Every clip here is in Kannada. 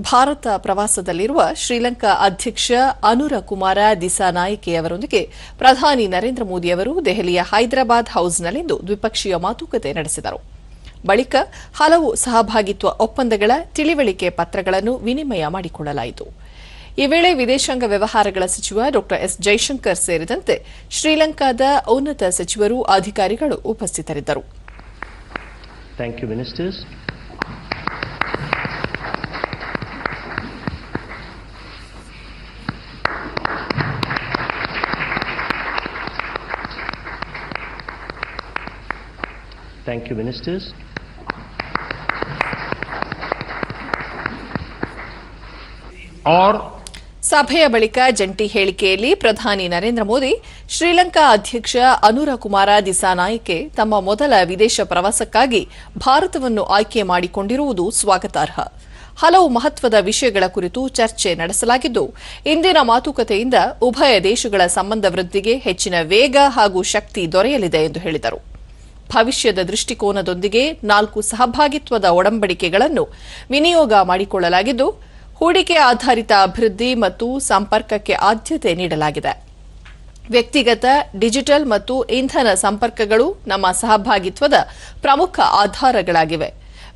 ಭಾರತ ಪ್ರವಾಸದಲ್ಲಿರುವ ಶ್ರೀಲಂಕಾ ಅಧ್ಯಕ್ಷ ಅನುರ ಕುಮಾರ ದಿಸಾನಾಯಕೆ ಅವರೊಂದಿಗೆ ಪ್ರಧಾನಿ ನರೇಂದ್ರ ಮೋದಿ ಅವರು ದೆಹಲಿಯ ಹೈದರಾಬಾದ್ ಹೌಸ್ನಲ್ಲಿಂದು ದ್ವಿಪಕ್ಷೀಯ ಮಾತುಕತೆ ನಡೆಸಿದರು. ಬಳಿಕ ಹಲವು ಸಹಭಾಗಿತ್ವ ಒಪ್ಪಂದಗಳ ತಿಳಿವಳಿಕೆ ಪತ್ರಗಳನ್ನು ವಿನಿಮಯ ಮಾಡಿಕೊಳ್ಳಲಾಯಿತು. ಈ ವೇಳೆ ವಿದೇಶಾಂಗ ವ್ಯವಹಾರಗಳ ಸಚಿವ ಡಾ ಎಸ್ ಜೈಶಂಕರ್ ಸೇರಿದಂತೆ ಶ್ರೀಲಂಕಾದ ಉನ್ನತ ಸಚಿವರು ಅಧಿಕಾರಿಗಳು ಉಪಸ್ಥಿತರಿದ್ದರು. Thank you, ministers. Or ಸಭೆಯ ಬಳಿಕ ಜಂಟಿ ಹೇಳಿಕೆಯಲ್ಲಿ ಪ್ರಧಾನಿ ನರೇಂದ್ರ ಮೋದಿ ಶ್ರೀಲಂಕಾ ಅಧ್ಯಕ್ಷ ಅನುರ ಕುಮಾರ ದಿಸಾನಾಯಕೆ ತಮ್ಮ ಮೊದಲ ವಿದೇಶ ಪ್ರವಾಸಕ್ಕಾಗಿ ಭಾರತವನ್ನು ಆಯ್ಕೆ ಮಾಡಿಕೊಂಡಿರುವುದು ಸ್ವಾಗತಾರ್ಹ ಹಲವು ಮಹತ್ವದ ವಿಷಯಗಳ ಕುರಿತು ಚರ್ಚೆ ನಡೆಸಲಾಗಿದ್ದು ಇಂದಿನ ಮಾತುಕತೆಯಿಂದ ಉಭಯ ದೇಶಗಳ ಸಂಬಂಧ ವೃದ್ಧಿಗೆ ಹೆಚ್ಚಿನ ವೇಗ ಹಾಗೂ ಶಕ್ತಿ ದೊರೆಯಲಿದೆ ಎಂದು ಹೇಳಿದರು ಭವಿಷ್ಯದ ದೃಷ್ಟಿಕೋನದೊಂದಿಗೆ ನಾಲ್ಕು ಸಹಭಾಗಿತ್ವದ ಒಡಂಬಡಿಕೆಗಳನ್ನು ವಿನಿಯೋಗ ಮಾಡಿಕೊಳ್ಳಲಾಗಿದ್ದು, ಹೂಡಿಕೆ ಆಧಾರಿತ ಅಭಿವೃದ್ಧಿ ಮತ್ತು ಸಂಪರ್ಕಕ್ಕೆ ಆದ್ಯತೆ ನೀಡಲಾಗಿದೆ. ವ್ಯಕ್ತಿಗತ, ಡಿಜಿಟಲ್ ಮತ್ತು ಇಂಧನ ಸಂಪರ್ಕಗಳು ನಮ್ಮ ಸಹಭಾಗಿತ್ವದ ಪ್ರಮುಖ ಆಧಾರಗಳಾಗಿವೆ.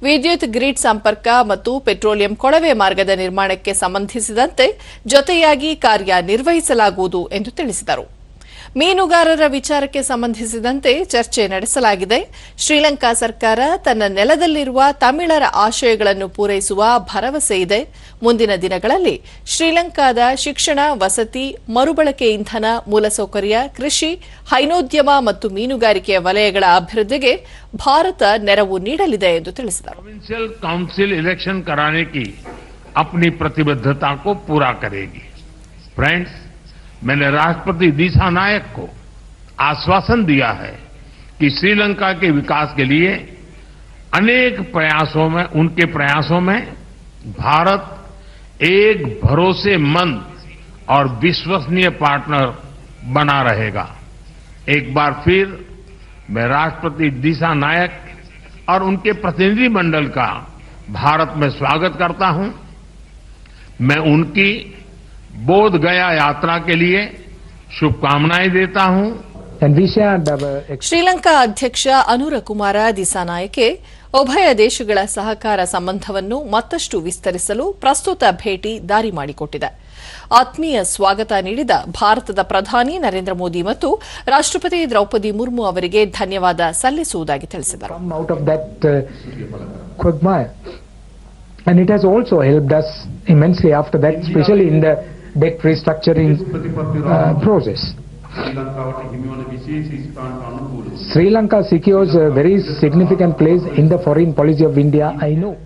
ವಿದ್ಯುತ್ ಗ್ರಿಡ್ ಸಂಪರ್ಕ ಮತ್ತು ಪೆಟ್ರೋಲಿಯಂ ಕೊಳವೆ ಮಾರ್ಗದ ನಿರ್ಮಾಣಕ್ಕೆ ಸಂಬಂಧಿಸಿದಂತೆ ಜೊತೆಯಾಗಿ ಕಾರ್ಯನಿರ್ವಹಿಸಲಾಗುವುದು ಎಂದು ತಿಳಿಸಿದರು. ಮೀನುಗಾರರ ವಿಚಾರಕ್ಕೆ ಸಂಬಂಧಿಸಿದಂತೆ ಚರ್ಚೆ ನಡೆಸಲಾಗಿದೆ. ಶ್ರೀಲಂಕಾ ಸರ್ಕಾರ ತನ್ನ ನೆಲದಲ್ಲಿರುವ ತಮಿಳರ ಆಶಯಗಳನ್ನು ಪೂರೈಸುವ ಭರವಸೆ ಇದೆ. ಮುಂದಿನ ದಿನಗಳಲ್ಲಿ ಶ್ರೀಲಂಕಾದ ಶಿಕ್ಷಣ, ವಸತಿ, ಮರುಬಳಕೆ ಇಂಧನ, ಮೂಲಸೌಕರ್ಯ, ಕೃಷಿ, ಹೈನೋದ್ಯಮ ಮತ್ತು ಮೀನುಗಾರಿಕೆಯ ವಲಯಗಳ ಅಭಿವೃದ್ಧಿಗೆ ಭಾರತ ನೆರವು ನೀಡಲಿದೆ ಎಂದು ತಿಳಿಸಿದರು. ಪ್ರೊವಿನ್ಷಿಯಲ್ ಕೌನ್ಸಿಲ್ मैंने राष्ट्रपति दिशा नायक को आश्वासन दिया है कि श्रीलंका के विकास के लिए अनेक प्रयासों में, उनके प्रयासों में भारत एक भरोसेमंद और विश्वसनीय पार्टनर बना रहेगा। एक बार फिर मैं राष्ट्रपति दिशा नायक और उनके प्रतिनिधिमंडल का भारत में स्वागत करता हूँ। मैं उनकी बोध गया यात्रा के लिए शुभकामनाएं देता हूं And we shared our Sri Lanka ಅಧ್ಯಕ್ಷ ಅನುರ ಕುಮಾರ ದಿಸಾನಾಯಕೆ ಉಭಯ ದೇಶಗಳ ಸಹಕಾರ ಸಂಬಂಧವನ್ನು ಮತ್ತಷ್ಟು ವಿಸ್ತರಿಸಲು ಪ್ರಸ್ತುತ ಭೇಟಿ ದಾರಿ ಮಾಡಿಕೊಟ್ಟಿದೆ ಆತ್ಮೀಯ ಸ್ವಾಗತ ನೀಡಿದ ಭಾರತದ ಪ್ರಧಾನಿ ನರೇಂದ್ರ ಮೋದಿ ಮತ್ತು ರಾಷ್ಟ್ರಪತಿ ದ್ರೌಪದಿ ಮುರ್ಮು ಅವರಿಗೆ ಧನ್ಯವಾದ ಸಲ್ಲಿಸುವುದಾಗಿ ತಿಳಿಸಿದರು come out of that uh, quagmire. And it has also helped us immensely after that, especially in the debt restructuring uh, process. Sri Lanka secures a very significant place in the foreign policy of India, I know.